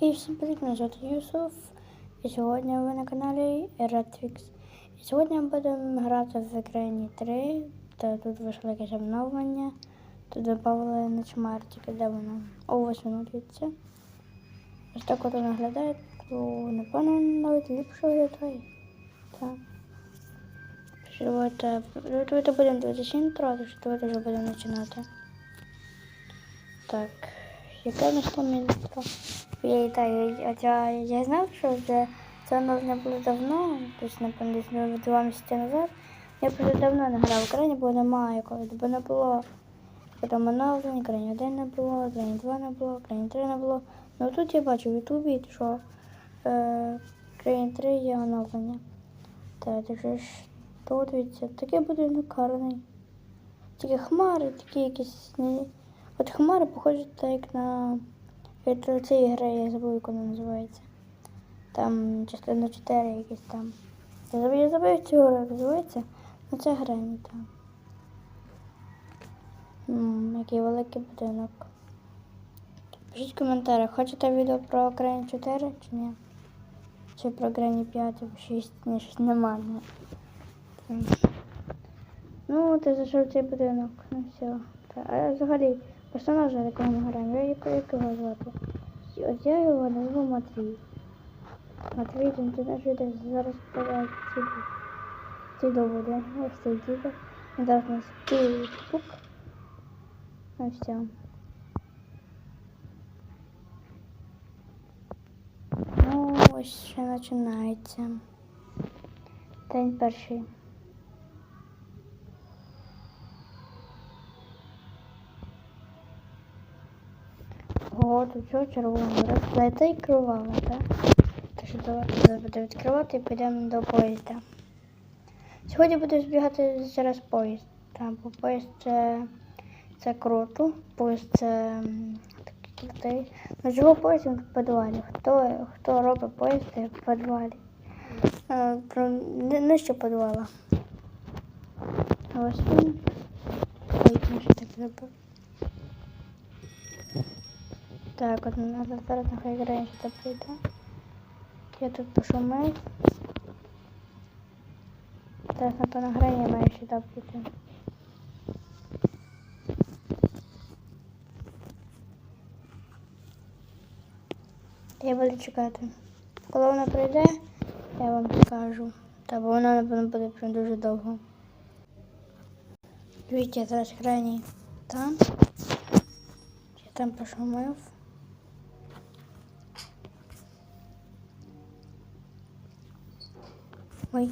І всім привіт, мене звати Юсуф. І сьогодні ви на каналі Redfix. І сьогодні ми будемо грати в Ukraine 3. Та тут вийшло якесь обновлення. Тут додали начмартики, де воно? О, ось воно дивіться. Ось так от воно виглядає, то напевно навіть ліпше виглядає. Так. Давайте, давайте будемо дивитися інтро, тож давайте вже будемо починати. Так, яке нас? Я, та, я, я, знав, що вже це можна було давно, тобто, напевно, десь два місяці назад. Я просто давно не грав в Україні, бо немає якогось, бо не було. Потім оновлення, Україні 1 не було, Україні 2 не було, Україні 3 не було. Ну тут я бачу в Ютубі, що е, Україні 3 є оновлення. Так, так що ж тут дивіться, такий будинок гарний. Тільки хмари, такі якісь. От хмари похожі так як на цієї гри, я забув, як вона називається. Там частина 4 якісь там. Я забув, я забув цю гру називається. Ну це гра там. М, який великий будинок. Пишіть в коментарях, хочете відео про Грані 4 чи ні? Чи про Грані 5 або 6? Ні, щось немає. Ну, ти зайшов цей будинок. Ну все. А взагалі, персонажа якого ми граємо, я як, як? От я його назву Матвій. Матвій, він ти наш відео зараз подає ці ці доводи. Ось цей дідок. Він зараз у нас пук. Ну все. Ну, ось ще починається. День перший. О, тут що червоно, розплета і кровава, так? Так що давайте зараз відкривати і підемо до поїзда. Сьогодні буду збігати через поїзд. Там, бо поїзд це, це круто. Поїзд це такий. Ну чого поїзд в підвалі? Хто, хто робить поїзди в підвалі? Е, ни- Нижче підвала. А ось він. Ой, ми ще так забув. Так, от надо зараз нехай грає сюди прийде. Я тут пошумив. Зараз напевно грає має сюди прийти. Я буду чекати. Коли вона прийде, я вам покажу. Та бо вона, напевно, буде прям дуже довго. Дивіться, зараз грає там. Я там пошумив. Ой.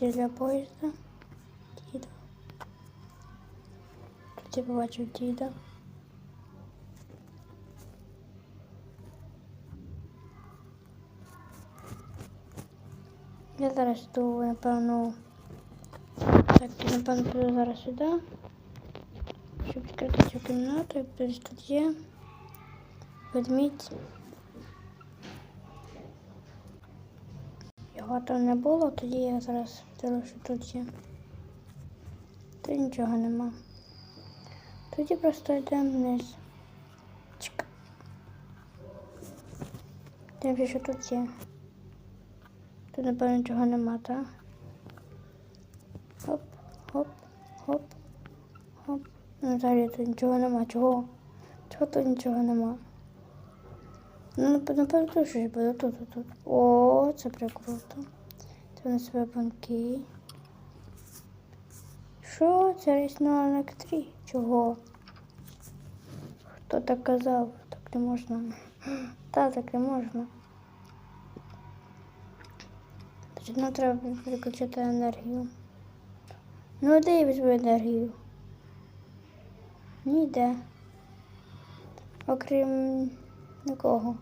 Для поїзда. Діда. Тут я побачив діда. Я зараз йду, напевно. Так, я напевно піду зараз сюди. Відкрити цю кімнату, десь тут є ведмідь. Його там не було, тоді я зараз що тут є. Тут нічого нема. Тоді просто йдемо вниз. Чик. Дивимося, що тут є. Тут, напевно, нічого нема, так? Хоп, хоп, хоп, Ну, взагалі тут нічого нема. Чого? Чого тут нічого нема? Ну, нап- напевно, щось буде. Тут, тут, тут. О, це прикруто. Це у нас вебанки. Що? Це різноманітник 3. Чого? Хто так казав? Так не можна. Та, так не можна. Нам треба переключити енергію. Ну, я візьму енергію? Ніде. Окрім нікого.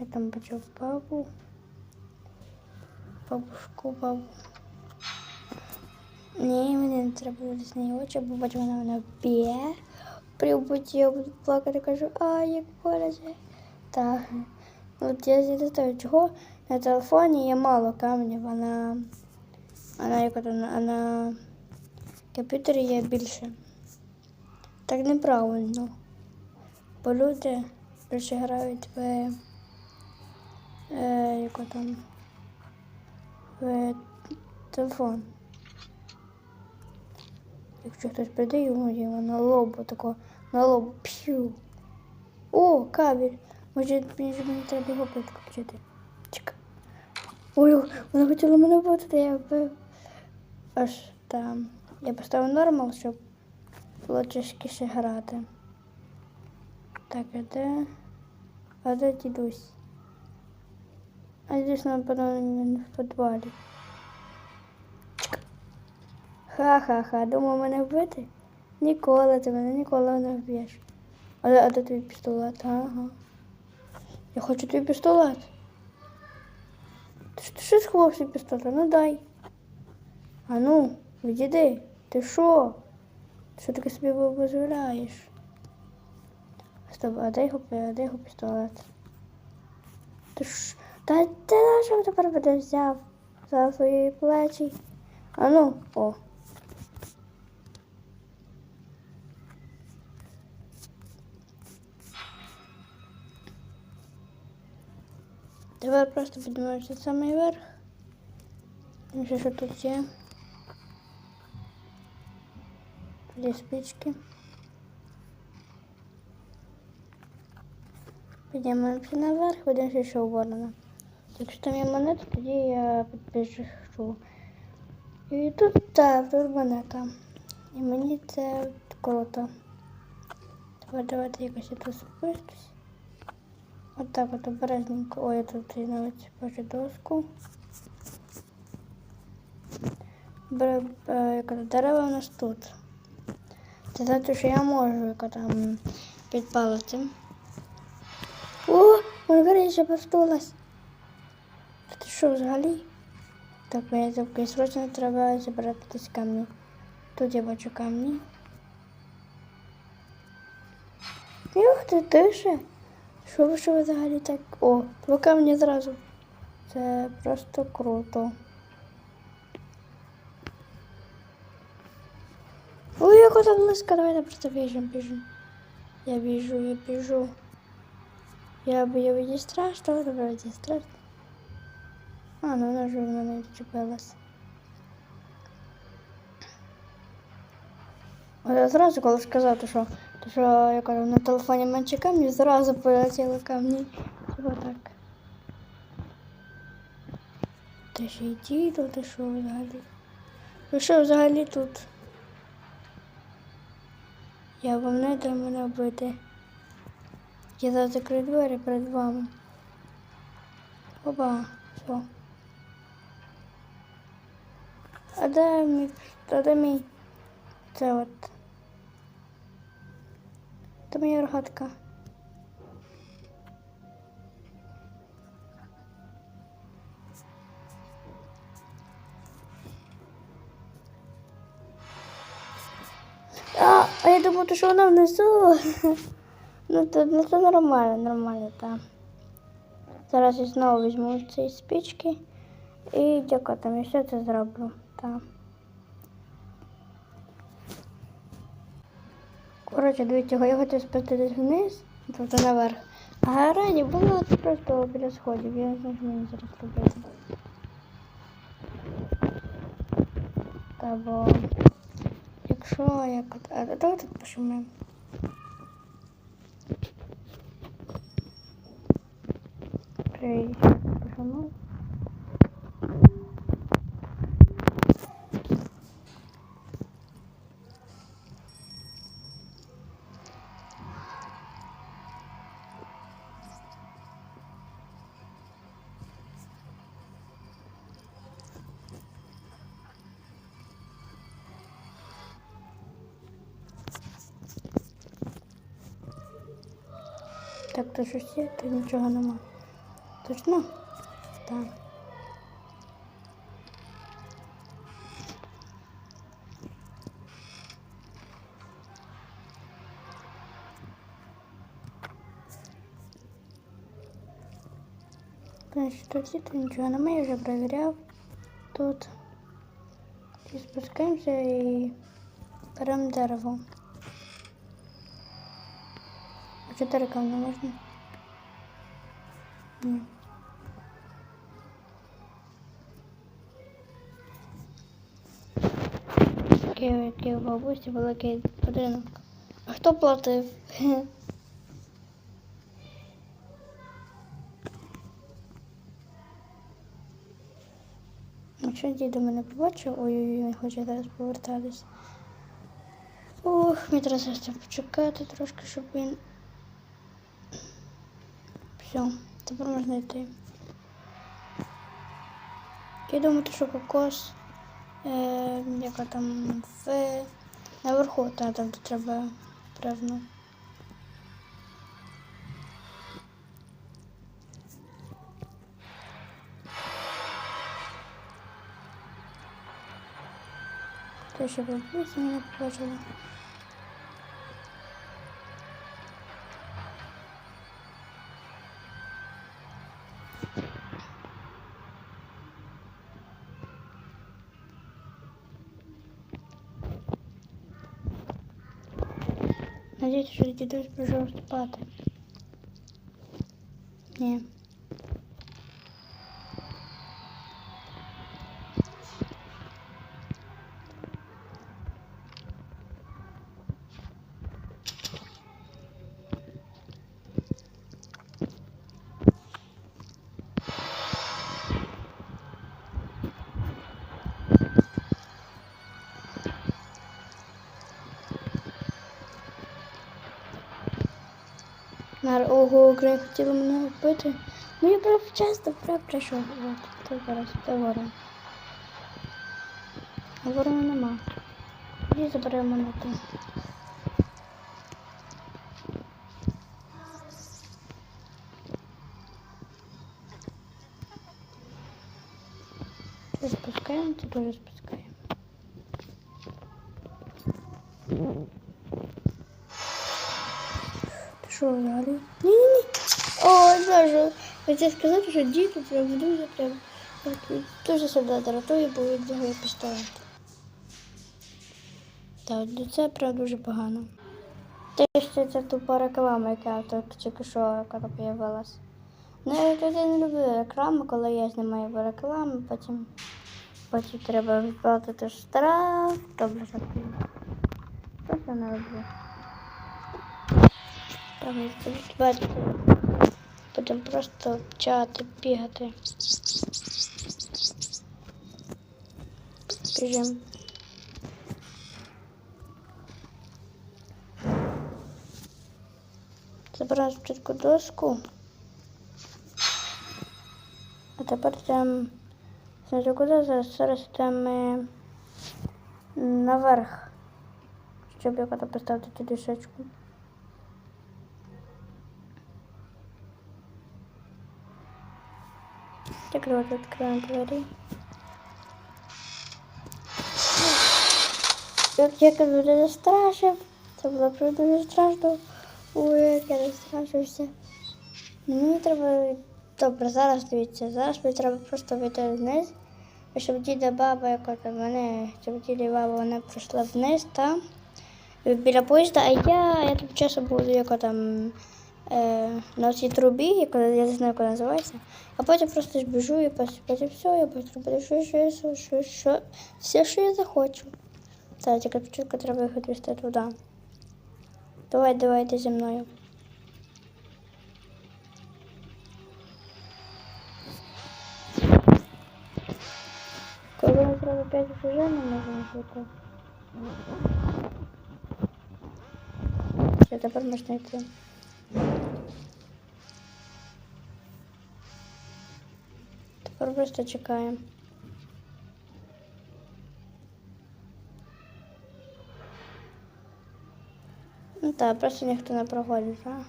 Я там бачу бабу. Бабушку, бабу. Ні, мені не треба з неї очі, бо бачу, вона мене б'є. При буті я буду плакати, кажу, а як боляче. Так. От я з'їдаю, чого на телефоні є мало камнів, а на, а на, а на комп'ютері є більше. Так неправильно. Бо люди більше грають в е, яко там в телефон. Якщо хтось прийде, йому його на лобу тако, на лобу п'ю. О, кабель. Може, мені мені треба його підключити. Чекай. Ой, вона хотіла мене вбити, я. Аж там. Я поставив нормал, щоб було тяжкіше грати. Так, а де? А де дідусь? А дідусь, напевно, в підвалі. Ха-ха-ха, думав мене вбити? Ніколи ти мене ніколи не вб'єш. А, а де твій пістолет? Ага. Я хочу твій пістолет. Ти ж ти що сховав свій пістолет? Ну дай. А ну, відійди. Ти що? Що таке собі дозволяєш? Стоп, а де його, а де його пістолет? Ти ж. Та ти на що тепер буде взяв за свої плечі? А ну, о. Тепер просто піднімаєшся самий верх. Що, що тут є? Дві спички. Піднімаємося наверх, будемо ще ворона. Якщо там є монета, тоді я підпишу. І тут так, тут монета. І мені це круто. Тепер давайте якось я тут спустюсь. От так от обережненько. Ой, я тут навіть бачу доску. Бер, е, яка дерева у нас тут. Значить, що я можу яка там підпалити. О, вона ще постулась. Ти що взагалі? Так, мені так срочно треба забрати десь камні. Тут я бачу камні. Ух ти, тише. Що ви що взагалі так? О, два камні зразу. Це просто круто. Ой, яка там близько, давайте просто біжимо, біжимо. Я біжу, я біжу. Я боюсь страшно, добре, мені страшно. А, ну вона вже в мене відчепилась. Я зразу коли сказати, що, то, що я кажу, на телефоні менше камнів, зразу полетіли камні. Типа так. Та ще й діду, ти що взагалі? Ви що взагалі тут? Я вам не мене вбити. Я зараз закрию двері перед вами. Опа, все. А де мій, де мій? Це от. Це моя рогатка. А, я думаю, що вона внизу. Ну, то, ну, це нормально, нормально, так. Зараз я знову візьму ці спички і дякую, там я все це зроблю. Так. Коротше, дивіться, я хочу спуститись вниз, тобто наверх. А рані було просто біля сходів, я не знаю, мені зараз робити. Та бо якщо як... А давайте пишемо. Окей, пишемо. Так, то щось є, то нічого нема. Точно? Так. Значить, тут є, то нічого немає, я вже перевіряв. Тут. І спускаємося і Беремо дерево. А чотири камні можна? Ні. Який, який у бабусі великий будинок. А хто платив? Якщо дідо мене побачив, ой-ой-ой, він хоче зараз повертатись. Ох, мені треба почекати трошки, щоб він. Все, тепер можна йти. Я думаю, що кокос, е, яка там в наверху, та, там де треба певно. Те, що бабуся мене побачила. Надіюсь, что дідусь пожалуйста, падает. Ні. Нар, ого, Грей хотіла мене вбити. Ну я прям часто прям прийшов. От, зараз, це ворон. А ворона нема. Тоді заберемо монету. Це спускаємо, це дуже спускаємо. Ти що взагалі? Ні-ні-ні. Ой, Боже. Хотів сказати, що діти прям дуже прям дуже себе дратує, бо він бігає пістолет. Так, ну це прям дуже погано. Те, що це тупа реклама, яка тут тільки що появилась. Ну, я тоді не люблю рекламу, коли я знімаю рекламу, потім, потім треба відплатити штраф, добре жартую. Просто не люблю. Там бачити. Будемо просто вчати, бігати. Біжимо. Забрав спочатку доску. А тепер там знаєте куди зараз зараз там е, наверх, щоб то поставити ту вот відкриємо двері. Як я кажу, не страшив. Це було прям дуже страшно. Ой, як я не. Мені треба. Добре, зараз дивіться. Зараз мені треба просто вийти вниз. Щоб діда баба, яка там мене, щоб діда баба вони прийшли вниз там. Біля поїзда, а я, я тим часом буду яка там е, на цій трубі, яка я не знаю, як вона називається. А потім просто ж біжу і потім, все, я потім буду що, що, що, що, що, все, що я захочу. Так, тільки спочатку треба їх відвести туди. Давай, давай, йди зі мною. Коли треба 5 вже не можемо бути. Все, тепер можна йти. Просто чекаємо. Ну так, просто ніхто не проходить, а?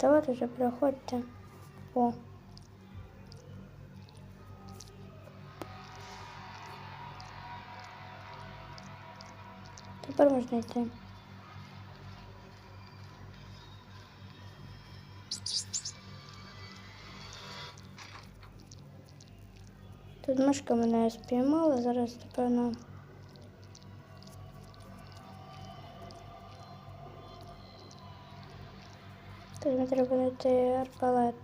Давайте вже проходьте. О. Тепер можна йти. Тут Тут мишка мене спіймала, зараз, напевно. Тут мені треба знайти арбалет.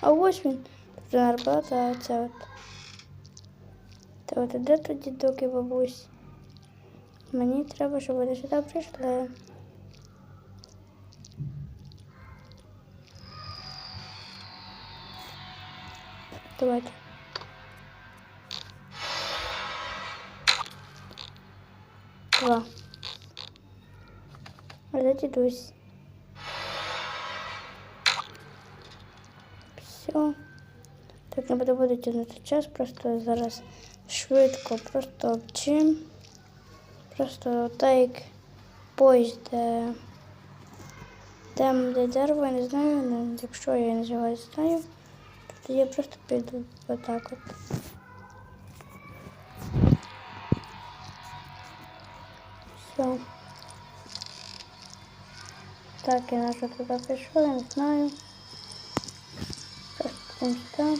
А ось він. Тут не арбалет, а це от. Та от де тут дідок і бабусь? Мені треба, щоб вони сюди прийшли. Давайте. Два. Де дідусь? Все. Так не буду буду тягнути час, просто зараз швидко, просто чим. Просто так поїзд, де, де дерево, я не знаю, ну, якщо я не знаю, то я просто піду отак от. Все. Так, я на що туди пішов, я не знаю. Просто там.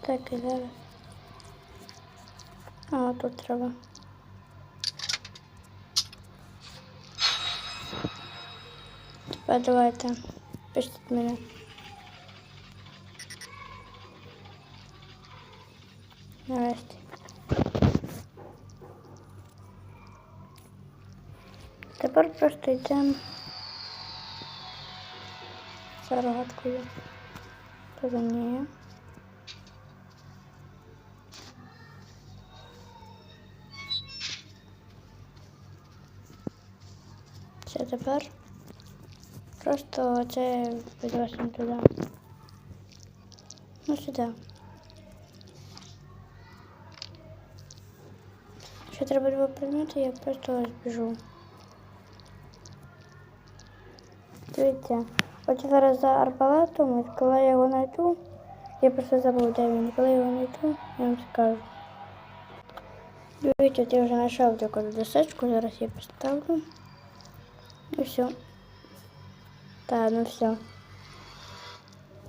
Так, і зараз. А, тут треба. Тепер давайте. Пишіть мене. Нарешті. Тепер просто йдемо за рогаткою. Туди ні. Все тепер просто це підвесимо туди. Ну сюди. Ще треба два предмети, я просто збіжу. Дивіться, от зараз за арбалетом, от коли я його знайду, я просто забув, де він. Коли я його знайду, я вам скажу. Дивіться, от я вже знайшов таку досочку, зараз я поставлю. Ну все. Так, ну все.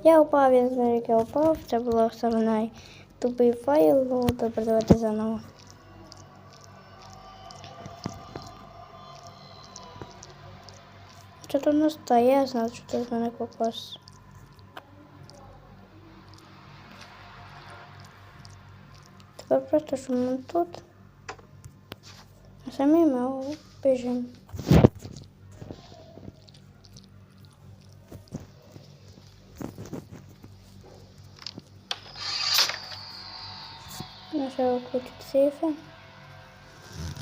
Я упав, я знаю, як я упав. Це було саме тупий файл. Ну, добре, давайте заново. Що тут не стає, я знав, що тут в мене кокос. Тепер просто що ми тут. А самі ми біжимо. Нажала кучу сейфи.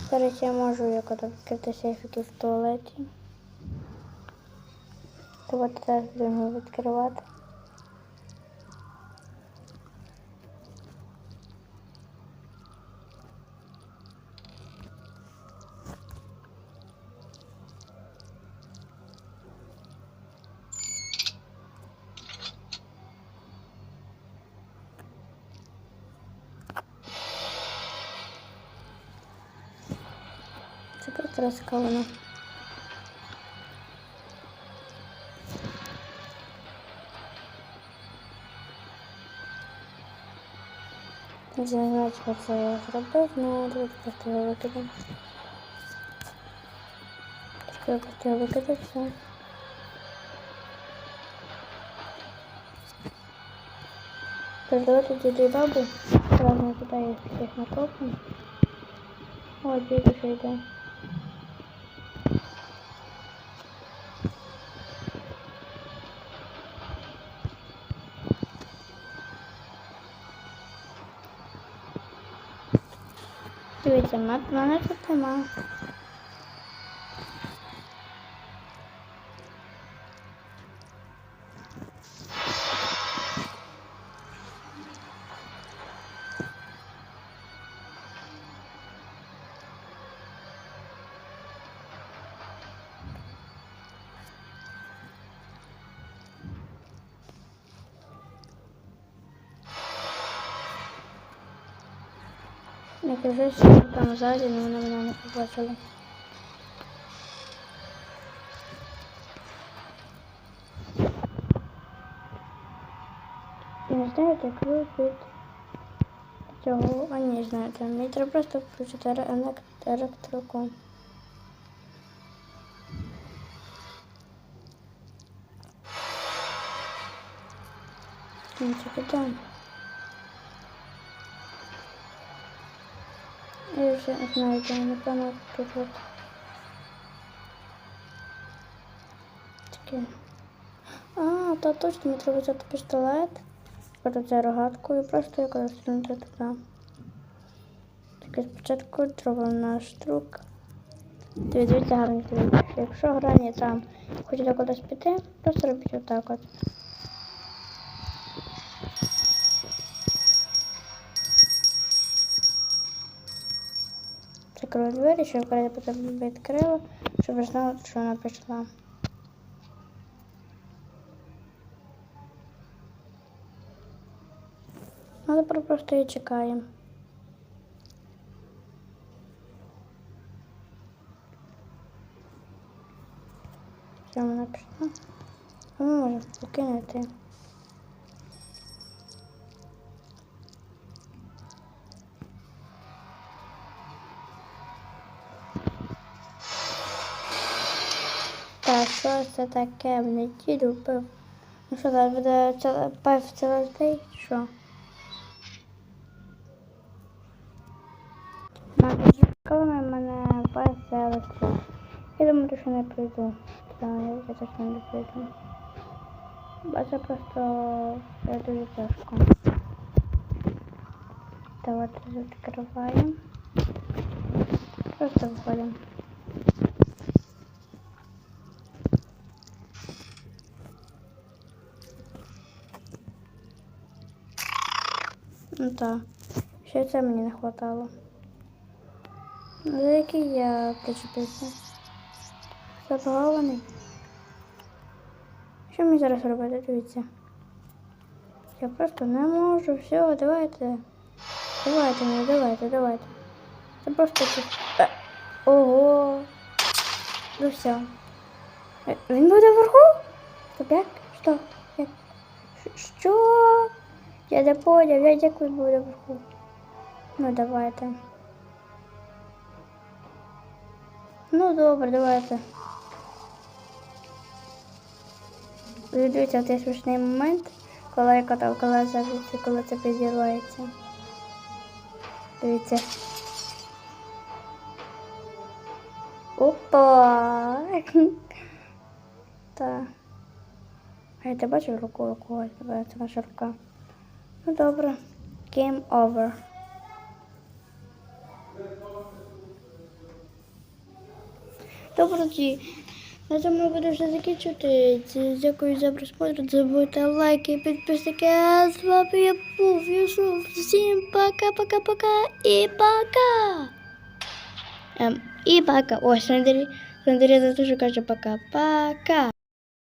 Зараз я можу як ото відкрити сейфики в туалеті. Тобто зараз будемо відкривати. Це просто розкалено. Не знаю, що це я зробив, але давайте просто його викидаємо. Трошки я просто його викидав, все. Передавати діду і бабу. Ладно, туди я всіх накопну. О, діду вже йде. Дивіться, в мене тут Не кажи, що там ззаді, але вони мене не побачили. Не знаю, як випити цього. А ні, знаєте, мені треба просто включити елек- електроком. Ну, там. Вже не пам'ятаю тут от. Таке. А, та точно, мені треба взяти пістолет. Тепер це рогатку і просто якось струнути туди. Таке спочатку зробимо наш трюк. Дивіться гарний трюк. Якщо грані там хочете кудись піти, просто робіть отак от. Закрою двері, щоб коли потім відкрила, щоб ви знали, що вона. Ну, тепер просто її чекаємо. Все, вона пішла. А ми можемо покинути. Що це таке в неділю пив? Ну що, зараз буде пив цілий? Що? Коли мене поселиться. Я думаю, що не прийду. Я точно не прийду. Бо це просто це дуже тяжко. Давайте відкриваємо. Просто виходимо. Ну так. Ще це мені не хватало. За який я причепився? Забагований. Що мені зараз робити? Дивіться. Я просто не можу. Все, давайте. Давайте мені, давайте, давайте. Це просто тут. Ого. Ну все. Е, Він буде вверху? Як? Що? Як? Що? Я не я як він буде вверху. Ну давайте. Ну добре, давайте. Ви Дивіться, цей смішний момент, коли я катав колеса, коли це підірвається. Дивіться. Опа! Так. А я ти бачив руку у когось? Це наша рука. Ну добре. Game over. Добре, тоді. На цьому буду вже закінчувати. Дякую за просмотр. Забудьте лайки, підписники. А з вами я був Юсуф. Всім пока-пока-пока і пока. Ем, і пока. Ой, Сандрі, Сандрі теж каже пока. Пока.